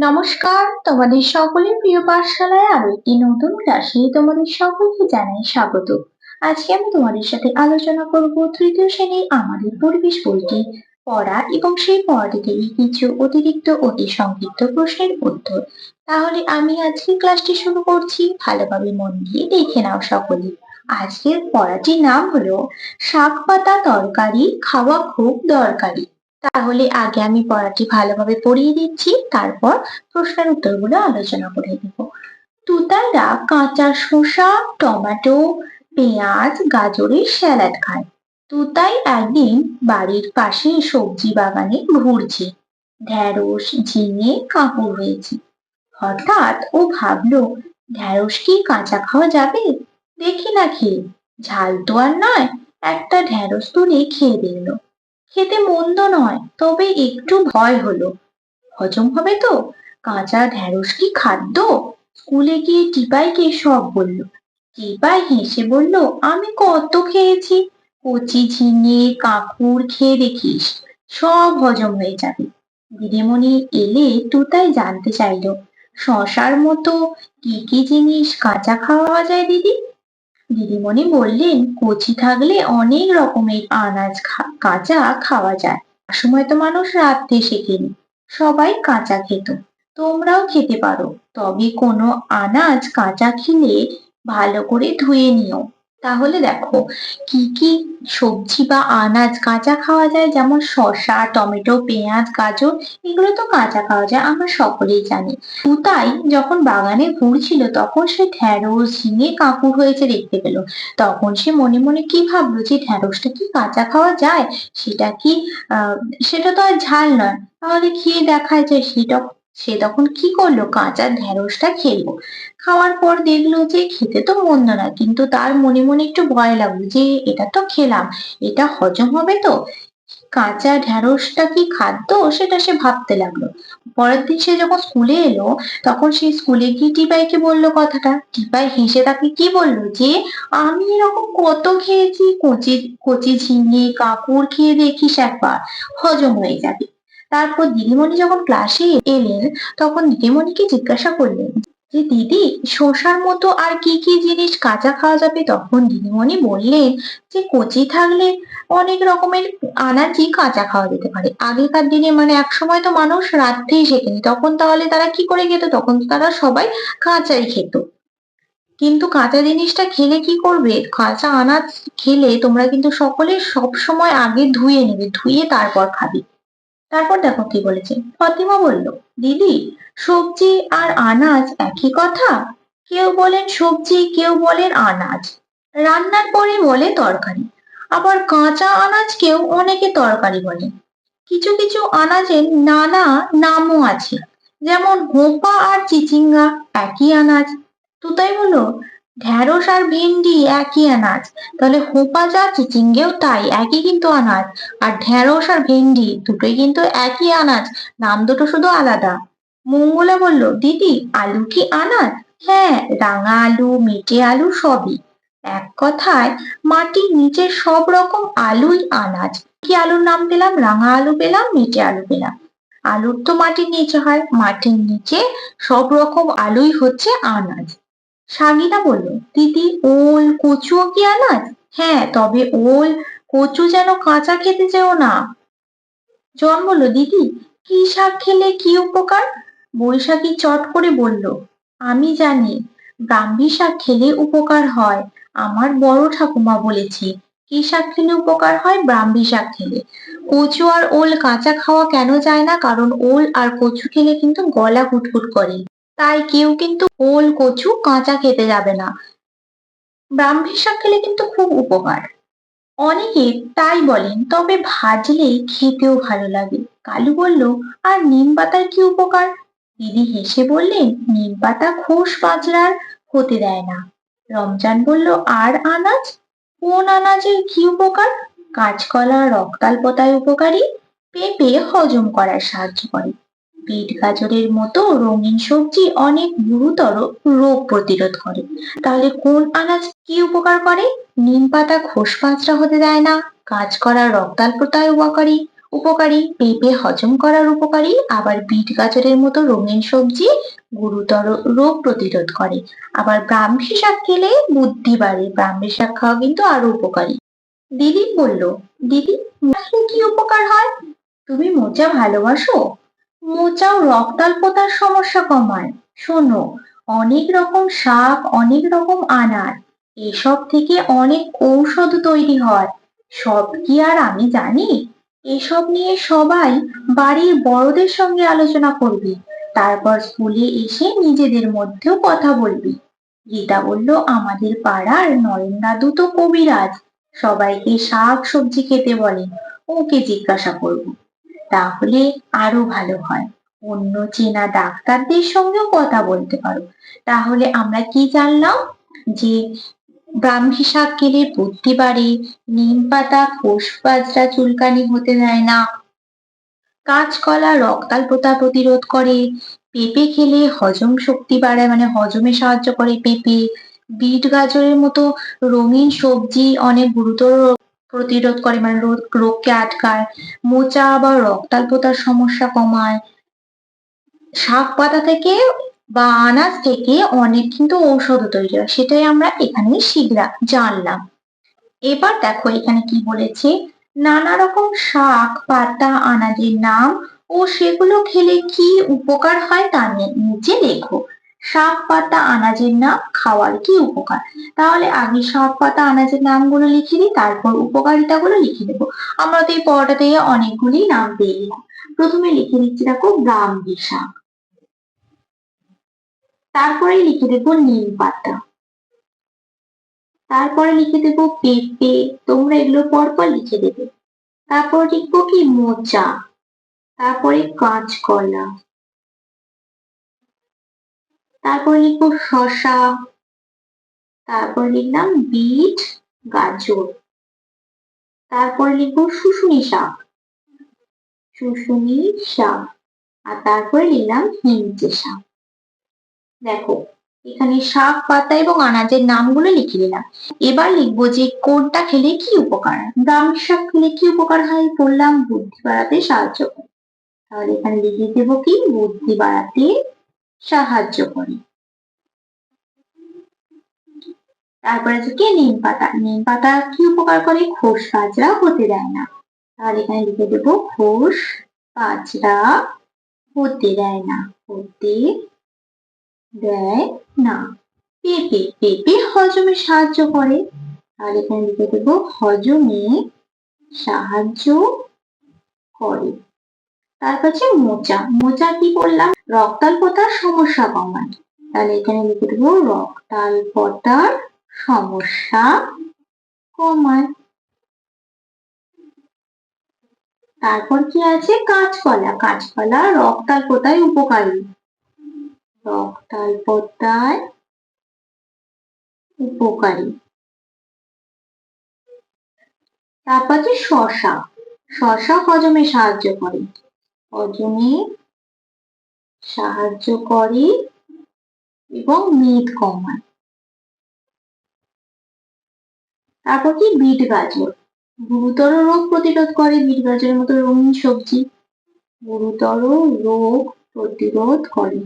নমস্কার, তোমাদের সকলের প্রিয় পাঠশালায় আরও একটি নতুন ক্লাসে তোমাদের সকলকে জানাই স্বাগত। আজকে আমি তোমাদের সাথে আলোচনা করব তৃতীয় শ্রেণির আমাদের পরিবেশ বইটি। পড়া এবং সেই পড়াটি থেকে কিছু অতিরিক্ত অতি সংক্ষিপ্ত প্রশ্নের উত্তর। তাহলে আমি আজকে ক্লাসটি শুরু করছি। ভালোভাবে মন দিয়ে দেখে নাও সকলে। আজকের পড়াটির নাম হলো, শাক পাতা তরকারি, খাওয়া খুব দরকারি। তাহলে আগে আমি পড়াটি ভালোভাবে পড়িয়ে দিচ্ছি, তারপর প্রশ্নের উত্তরগুলো আলোচনা করে দেব তুতাইরা কাঁচা শসা, টমেটো, পেঁয়াজ, গাজরের স্যালাড খায়। তুতাই একদিন বাড়ির পাশে সবজি বাগানে ঘুরছে। ঢ্যাঁড়স, ঝিঙে কাঁকুর হয়েছে হঠাৎ ও ভাবলো, ঢ্যাঁড়স কি কাঁচা খাওয়া যাবে? দেখি না খেয়ে। ঝাল তো আর নয়, একটা ঢ্যাঁড়স তুলে খেয়ে দেখল খেতে মন্দ নয়, তবে একটু ভয় হলো। হজম হবে তো? কাঁচা ঢ্যাঁড়স কি খাদ্য? স্কুলে গিয়ে টিপাইকে সব বলল। টিপাই হেসে বলল, আমি কত খেয়েছি? কচি, ঝিঙে কাকুর খেয়ে দেখিস, সব হজম হয়ে যাবে। দিদিমণি এলে তুতাই জানতে চাইলো, শশার মতো কি কি জিনিস কাঁচা খাওয়া যায় দিদি? দিদিমণি বললেন, কচি থাকলে অনেক রকমের আনাজ কাঁচা খাওয়া যায়। সময় তো মানুষ রাত্রে শেখেনি। সবাই কাঁচা খেত। তোমরাও খেতে পারো। তবে কোনো আনাজ কাঁচা খেলে ভালো করে ধুয়ে নিও। তাহলে দেখো, কি কি সবজি বা আনাজ কাঁচা খাওয়া যায়? যেমন শসা, টমেটো, পেঁয়াজ, গাজর, এগুলো তো কাঁচা খাওয়া যায়, আমরা সকলেই জানি। তুতাই যখন বাগানে ঘুরছিল তখন সে ঢ্যাঁড়স ঝিঙে কাঁকুর হয়েছে দেখতে পেল। তখন সে মনে মনে কি ভাবলো যে ঢ্যাঁড়সটা কি কাঁচা খাওয়া যায়? সেটা কি সেটা তো আর ঝাল নয়। তাহলে খেয়ে দেখা যায় সেটা সে তখন কি করল? কাঁচা ঢ্যাঁড়সটা খেলো। খাওয়ার পর দেখল যে খেতে তো মন্দ না, কিন্তু তার মনে মনে একটু ভয় লাগল যে এটা তো খেলাম, এটা হজম হবে তো? কাঁচা ঢ্যাঁড়সটা কি খাদ্য? সেটা সে ভাবতে লাগল। পরের দিন সে যখন স্কুলে এলো, তখন সে স্কুলে গিয়ে টিপাইকে বলল কথাটা। টিপাই হেসে তাকে কি বলল? যে আমি এরকম কত খেয়েছি, কচি কচি ঝিঙে, কাকুর খেয়ে দেখিস একবার, হজম হয়ে যাবে। তারপর দিদিমণি যখন ক্লাসে এলেন, তখন দিদিমণিকে জিজ্ঞাসা করলেন যে, দিদি, শসার মতো আর কি কি জিনিস কাঁচা খাওয়া যাবে? তখন দিদিমণি বললেন যে, কচি থাকলে অনেক রকমের আনাজই কাঁচা খাওয়া যেতে পারে। আগেকার দিনে মানে এক সময় তো মানুষ রাত্রেই শেখেনি তখন তাহলে তারা কি করে খেত? তখন তারা সবাই কাঁচাই খেত। কিন্তু কাঁচা জিনিসটা খেলে কি করবে? কাঁচা আনাজ খেলে তোমরা কিন্তু সকলে সব সময় আগে ধুয়ে নেবে, ধুয়ে তারপর খাবে। তারপর দেখো কি বলেছে? ফতিমা বলল, দিদি, সবজি আর আনাজ একই কথা? কেউ বলেন সবজি, কেউ বলেন আনাজ। রান্নার পরে বলে তরকারি। আবার কাঁচা আনাজকেও অনেকে তরকারি বলে। কিছু কিছু আনাজের নানা নামও আছে। যেমন হোপা আর চিচিঙ্গা একই আনাজ। তুতাই বলো ঢ্যাঁড়স আর ভেন্ডি একই আনাজ। তাহলে হোপা যা চিচিঙ্গেও তাই, একই কিন্তু আনাজ। আর ঢ্যাঁড়স আর ভেন্ডি দুটোই কিন্তু একই আনাজ, নাম দুটো শুধু আলাদা। মঙ্গলা বলল, দিদি, আলু কি আনাজ? হ্যাঁ রাঙা আলু মেটে আলু সবই। এক কথায়, মাটির নিচে সব রকম আলুই আনাজ। কি আলুর নাম পেলাম? রাঙা আলু পেলাম মেটে আলু পেলাম। আলুর তো মাটির নিচে হয়, মাটির নিচে সব রকম আলুই হচ্ছে আনাজ। সাগিনা বলল দিদি ওল কচুও কি আনাজ হ্যাঁ তবে ওল, কচু যেন কাঁচা খেতে যেও না। জন বলল, দিদি, কি শাক খেলে কি উপকার? বৈশাখী চট করে বলল, আমি জানি, ব্রাহ্মী শাক খেলে উপকার হয়, আমার বড় ঠাকুমা বলেছে। কি শাক খেলে উপকার হয়? ব্রাহ্মী শাক খেলে। কচু আর ওল কাঁচা খাওয়া কেন যায় না? কারণ ওল আর কচু খেলে কিন্তু গলা হুটহুট করে। তাই কেউ কিন্তু ওল, কচু, কাঁচা খেতে যাবে না। ব্রাহ্মী শাক খেলে কিন্তু খুব উপকার। অনেকে তাই বলেন, তবে ভাজলে খেতেও ভালো লাগে। কালু বলল, আর নিম পাতার কি উপকার? দিদি হেসে বললেন, নিম পাতা খোস বাজরার হতে দেয় না। রমজান বলল, আর আনাজ? কোন আনাজের কি উপকার? কাঁচকলা রক্তাল পাতায় উপকারী। পেঁপে হজম করার সাহায্য করে। বিট গাজরের মতো রঙিন সবজি অনেক গুরুতর রোগ প্রতিরোধ করে। তাহলে কোন আনাজ কি উপকার করে? নিম পাতা খোস হতে দেয় না, কাজ করা রক্তাল পাতায় উপকারী উপকারী, পেঁপে হজম করার উপকারী, আবার বিট গাজরের মতো রঙিন সবজি গুরুতর রোগ প্রতিরোধ করে। আবার ব্রাহ্মী শাক খেলে বুদ্ধি বাড়ে, ব্রাহ্মী শাক খাওয়া কিন্তু আরও উপকারী। দিদি বলল, দিদি কি উপকার হয়? তুমি মোচা ভালোবাসো? মোচাও রক্তাল্পতার সমস্যা কমায়। শোনো, অনেক রকম শাক, অনেক রকম আনার, এসব থেকে অনেক ঔষধ তৈরি হয়। সব কি আর আমি জানি? এসব নিয়ে সবাই বাড়ির বড়দের সঙ্গে আলোচনা করবি, তারপর স্কুলে এসে নিজেদের মধ্যেও কথা বলবি। রীতা বলল, আমাদের পাড়ার নরেন দাদু তো কবিরাজ, সবাইকে শাক সবজি খেতে বলেন ওকে জিজ্ঞাসা করব। তাহলে আরও ভালো হয়। অন্য চেনা ডাক্তারদের সঙ্গেও কথা বলতে পারো। তাহলে আমরা কি জানলাম? যে ব্রাহ্মী শাক খেলে বুদ্ধি বাড়ে নিম পাতা কোষ চুলকানি হতে দেয় না। কাঁচকলা রক্তাল্পতা প্রতিরোধ করে। পেঁপে খেলে হজম শক্তি বাড়ায় মানে হজমে সাহায্য করে পেঁপে। বিট গাজরের মতো রঙিন সবজি অনেক গুরুতর প্রতিরোধ করে মানে রোগ, রোগকে আটকায়। মোচা বা রক্তাল্পতার সমস্যা কমায়। শাক পাতা থেকে বা আনাজ থেকে অনেক কিন্তু ঔষধ তৈরি হয়। সেটাই আমরা এখানে শিখলাম জানলাম। এবার দেখো এখানে কি বলেছে? নানা রকম শাক, পাতা, আনাজের নাম ও সেগুলো খেলে কি উপকার হয় তা নিয়ে নিচে লেখো। শাক পাতা আনাজের নাম খাওয়ার কি উপকার? তাহলে আগে শাক পাতা আনাজের নামগুলো লিখে দিই, তারপর উপকারিতাগুলো লিখে দেবো। আমরা তো এই পড়াটা থেকে অনেকগুলি নাম পেয়ে গেলাম। প্রথমে লিখে দিচ্ছি দেখো, ব্রাহ্মী শাক। তারপরে লিখে দেব নিম পাতা। তারপরে লিখে দেব পেঁপে, তোমরা এগুলো পরপর লিখে দেবে। তারপর লিখব কি, মোচা। তারপরে কাঁচকলা। তারপর লিখব শশা, তারপর লিখলাম বিট, গাজর, তারপর লিখব শুশুনি শাক শুশুনি শাক, আর তারপরে লিখলাম হিঞ্চে শাক। দেখো, এখানে শাক, পাতা এবং আনাজের নামগুলো লিখে নিলাম। এবার লিখব যে কোনটা খেলে কি উপকার ব্রাহ্মী শাক খেলে কি উপকার হয় বললাম, বুদ্ধি বাড়াতে সাহায্য করে। তাহলে এখানে লিখে দেবো কি? বুদ্ধি বাড়াতে সাহায্য করে। তারপরে আছে কি? নিম পাতা। নিম পাতা কি উপকার করে? খোস বাজরা হতে দেয় না। তাহলে এখানে লিখে দেবো, খোস বাজরা হতে দেয় না। হতে দেয় না। পেঁপে। পেঁপে হজমে সাহায্য করে। আর এখানে লিখে দেব, হজমে সাহায্য করে। তারপর হচ্ছে মোচা। মোচা কি বললাম রক্তাল্পতার সমস্যা কমায়। তাহলে এখানে লিখে দেবো রক্তাল্পতার সমস্যা কমায়। তারপর কি আছে? কাঁচকলা। কাঁচকলা রক্তাল্পতায় উপকারী। রক্তাল্পতায় উপকারী। তারপর যে শশা। শশা হজমে সাহায্য করে। হজমে সাহায্য করে এবং মেদ কমায় তারপর কি? বিট গাজর। গুরুতর রোগ প্রতিরোধ করে বিট গাজরের মতো রঙিন সবজি। গুরুতর রোগ প্রতিরোধ করে।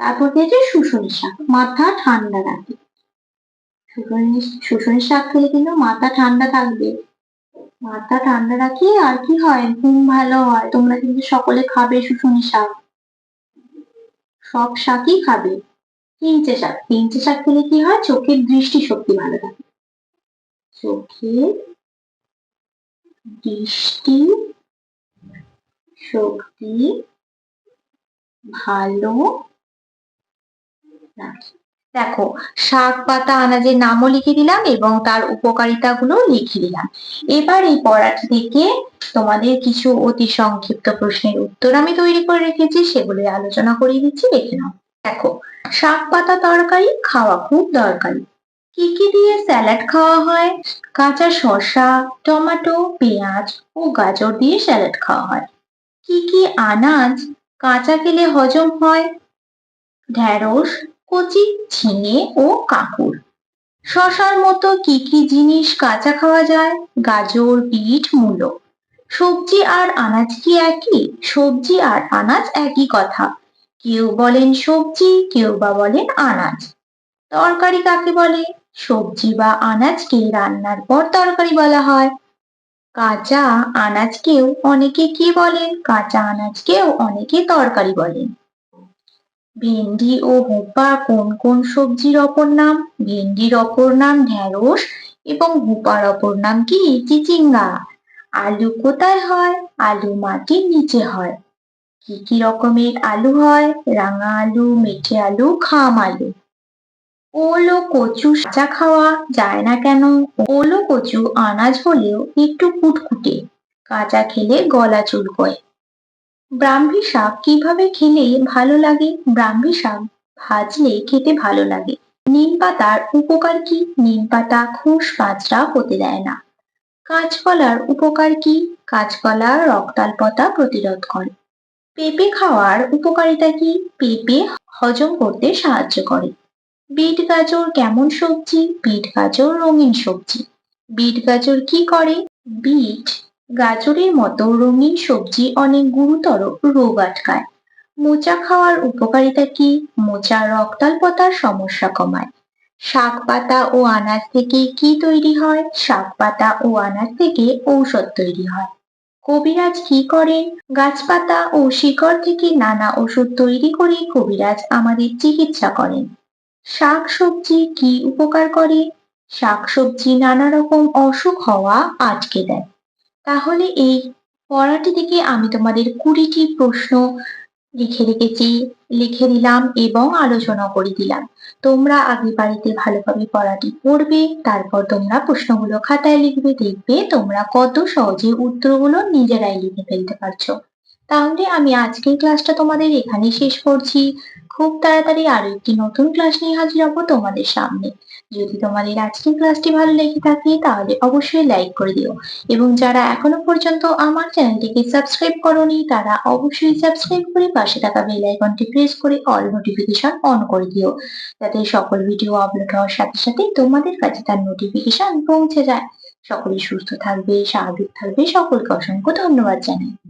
তারপর হচ্ছে? শুশুনি শাক। মাথা ঠান্ডা রাখে। শুশুনি শুশুনি শাক খেলে কিন্তু মাথা ঠান্ডা থাকবে। মাথা ঠান্ডা রাখি আর কি হয়? ঘুম ভালো হয়। তোমরা কিন্তু সকলে খাবে শুশুনি শাক। সব শাকই খাবে। পিঞ্চে শাক। পিঞ্চে শাক খেলে কি হয়? চোখের দৃষ্টি শক্তি ভালো থাকে। চোখের দৃষ্টি শক্তি ভালো দেখো, শাক, পাতা, আনাজের নামও লিখে দিলাম এবং তার উপকারিতা গুলো লিখে দিলাম। এবার এই পড়াটি থেকে তোমাদের কিছু অতি সংক্ষিপ্ত প্রশ্নের উত্তর আমি তৈরি করে রেখেছি সেগুলো আলোচনা করিয়ে দিচ্ছি, দেখে নাও। দেখো, শাক, পাতা তরকারি খাওয়া খুব দরকারি। কি কি দিয়ে স্যালাড খাওয়া হয়? কাঁচা শসা, টমেটো, পেঁয়াজ ও গাজর দিয়ে স্যালাড খাওয়া হয়। কি কি আনাজ কাঁচা খেলে হজম হয়? ঢ্যাঁড়স কচি, ঝিঙে ও কাঁকুর। শশার মতো কি কি জিনিস কাঁচা খাওয়া যায়? গাজর, বিট, মূলো। সবজি আর আনাজ কি একই? সবজি আর আনাজ একই কথা। কেউ বলেন সবজি, কেউ বা বলেন আনাজ। তরকারি কাকে বলে? সবজি বা আনাজকে রান্নার পর তরকারি বলা হয়। কাঁচা আনাজকেও অনেকে কি বলেন? কাঁচা আনাজকেও অনেকে তরকারি বলেন। ভেন্ডি ও হোপা কোন কোন সবজির অপর নাম? ভেন্ডির অপর নাম ঢেঁড়স এবং হোপার অপর নাম কি? চিচিঙ্গা। আলু কোথায় হয়? আলু মাটির নিচে হয়। কি কি রকমের আলু হয়? রাঙা আলু, মেঠে আলু, খাম আলু। ওল ও কচু কাঁচা খাওয়া যায় না কেন? ওল ও কচু আনাজ হলেও একটু কুটকুটে। কাঁচা খেলে গলা চুলকোয়। ব্রাহ্মী শাক কীভাবে খেলে ভালো লাগে? ব্রাহ্মী শাক ভাজলে খেতে ভালো লাগে। নিম পাতার উপকার কি? নিম পাতা খুশ পাঁচরা হতে দেয় না। কাঁচকলার উপকার কি? কাঁচকলা রক্তাল্পতা প্রতিরোধ করে। পেঁপে খাওয়ার উপকারিতা কি? পেঁপে হজম করতে সাহায্য করে। বিট গাজর কেমন সবজি? বিট গাজর রঙিন সবজি। বিট গাজর কি করে? বিট গাজরের মতো রঙিন সবজি অনেক গুরুতর রোগ আটকায়। মোচা খাওয়ার উপকারিতা কি? মোচা রক্তাল্পতার সমস্যা কমায়। শাক পাতা ও আনাজ থেকে কি তৈরি হয়? শাক পাতা ও আনাজ থেকে ঔষধ তৈরি হয়। কবিরাজ কি করেন? গাছপাতা ও শিকড় থেকে নানা ওষুধ তৈরি করে কবিরাজ আমাদের চিকিৎসা করেন। শাক সবজি কি উপকার করে? শাক সবজি নানা রকম অসুখ হওয়া আটকে দেয়। তাহলে এই পড়াটি থেকে আমি তোমাদের কুড়িটি প্রশ্ন লিখে রেখেছি, লিখে দিলাম এবং আলোচনা করে দিলাম। তোমরা আগে বাড়িতে ভালোভাবে পড়াটি পড়বে, তারপর তোমরা প্রশ্নগুলো খাতায় লিখবে, দেখবে তোমরা কত সহজে উত্তরগুলো নিজেরাই লিখে ফেলতে পারছ। তাহলে আমি আজকের ক্লাসটা তোমাদের এখানে শেষ করছি। খুব তাড়াতাড়ি আরও একটি নতুন ক্লাস নিয়ে হাজির হব তোমাদের সামনে। যদি তোমাদের আজকের ক্লাসটি ভালো লেগে থাকে, তাহলে অবশ্যই লাইক করে দিও। এবং যারা এখনও পর্যন্ত আমার চ্যানেলটিকে সাবস্ক্রাইব করনি, তারা অবশ্যই সাবস্ক্রাইব করে পাশে থাকা বেল আইকনটি প্রেস করে অল নোটিফিকেশন অন করে দিও। যাতে সকল ভিডিও আপলোড হওয়ার সাথে সাথে তোমাদের কাছে তার নোটিফিকেশন পৌঁছে যায়। সকলে সুস্থ থাকবে, স্বাভাবিক থাকবে। সকলকে অসংখ্য ধন্যবাদ জানাই।